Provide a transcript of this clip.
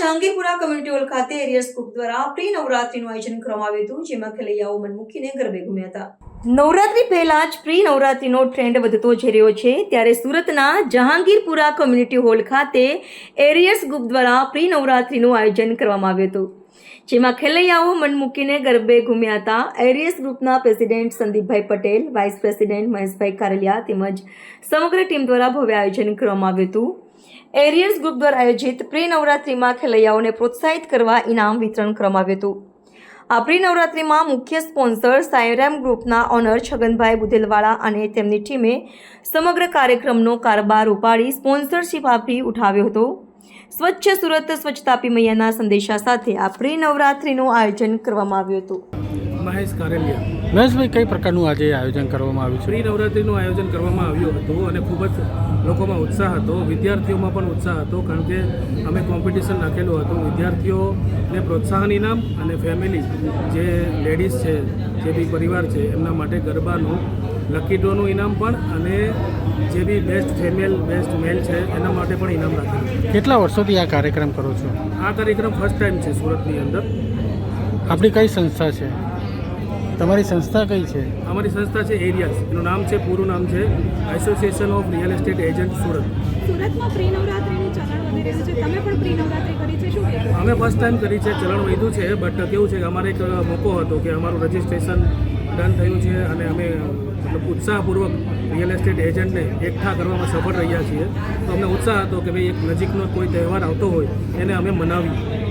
Jahangirpura community hall ખાતે એરિયર્સ group દ્વારા પ્રી નવરાત્રીનું આયોજન કરવામાં આવ્યું હતું, જેમાં ખેલૈયાઓ મન ગરબે ઘૂમ્યા હતા. નવરાત્રી પહેલા જ પ્રી નવરાત્રીનો ટ્રેન્ડ વધતો જઈ રહ્યો છે, ત્યારે સુરતના જહાંગીરપુરા કમ્યુનિટી હોલ ખાતે એરિયર્સ ગ્રુપ દ્વારા પ્રી નવરાત્રીનું આયોજન કરવામાં આવ્યું હતું, જેમાં ખેલૈયાઓ મન મૂકીને ગરબે ઘૂમ્યા હતા. એરિયસ ગ્રુપના president Sandipbhai Patel, vice president Maheshbhai Karliya તેમજ સમગ્ર ટીમ દ્વારા ભવ્ય આયોજન કરવામાં આવ્યું હતું. એરિયસ ગ્રુપ દ્વારા આયોજિત પ્રી નવરાત્રિમાં ખેલૈયાઓને પ્રોત્સાહિત કરવા ઇનામ વિતરણ કરવામાં આવ્યું હતું. આ પ્રી નવરાત્રિમાં મુખ્ય સ્પોન્સર સાયરામ ગ્રુપના ઓનર છગનભાઈ બુધેલવાળા અને તેમની ટીમે સમગ્ર કાર્યક્રમનો કારભાર ઉપાડી સ્પોન્સરશિપ આપી ઉઠાવ્યો હતો. સ્વચ્છ સુરત સ્વચ્છતાપી મૈયાના સંદેશા સાથે આ પ્રી નવરાત્રિનું આયોજન કરવામાં આવ્યું હતું. મહેશ કારેલિયા. મહેશભાઈ કઈ પ્રકારનું આજે આયોજન કરવામાં આવ્યું છે? શ્રી નવરાત્રિનું આયોજન કરવામાં આવ્યું હતું અને ખૂબ જ લોકોમાં ઉત્સાહ હતો વિદ્યાર્થીઓમાં પણ ઉત્સાહ હતો કારણ કે અમે કોમ્પિટિશન નાખેલું હતું. વિદ્યાર્થીઓને પ્રોત્સાહન ઇનામ અને ફેમિલી જે લેડીઝ છે જે બી પરિવાર છે એમના માટે ગરબાનું લકી ડ્રોનું ઇનામ પણ અને જે બી બેસ્ટ ફિમેલ બેસ્ટ મેલ છે એના માટે પણ ઇનામ રાખ્યું. કેટલા વર્ષોથી આ કાર્યક્રમ કરો છો? આ કાર્યક્રમ ફર્સ્ટ ટાઈમ છે સુરતની અંદર. આપણી કઈ સંસ્થા છે? તમારી સંસ્થા કઈ છે? અમારી સંસ્થા છે એરિયાસ એનું નામ છે પૂરું નામ છે association of real estate agent Surat. સુરતમાં પ્રી નવરાત્રિનું ચલણ વધી રહ્યું છે. તમે પણ પ્રી નવરાત્રિ કરી છે શું અમે ફર્સ્ટ ટાઈમ કરી છે ચલણ વધ્યું છે બટ કેવું છે કે અમારે એક મોકો હતો કે અમારું રજિસ્ટ્રેશન ડન થયું છે અને અમે મતલબ ઉત્સાહપૂર્વક રિયલ એસ્ટેટ એજન્ટને એકઠા કરવામાં સફળ રહ્યા છીએ. તો અમને ઉત્સાહ હતો કે ભાઈ એક નજીકનો કોઈ તહેવાર આવતો હોય એને અમે મનાવીએ.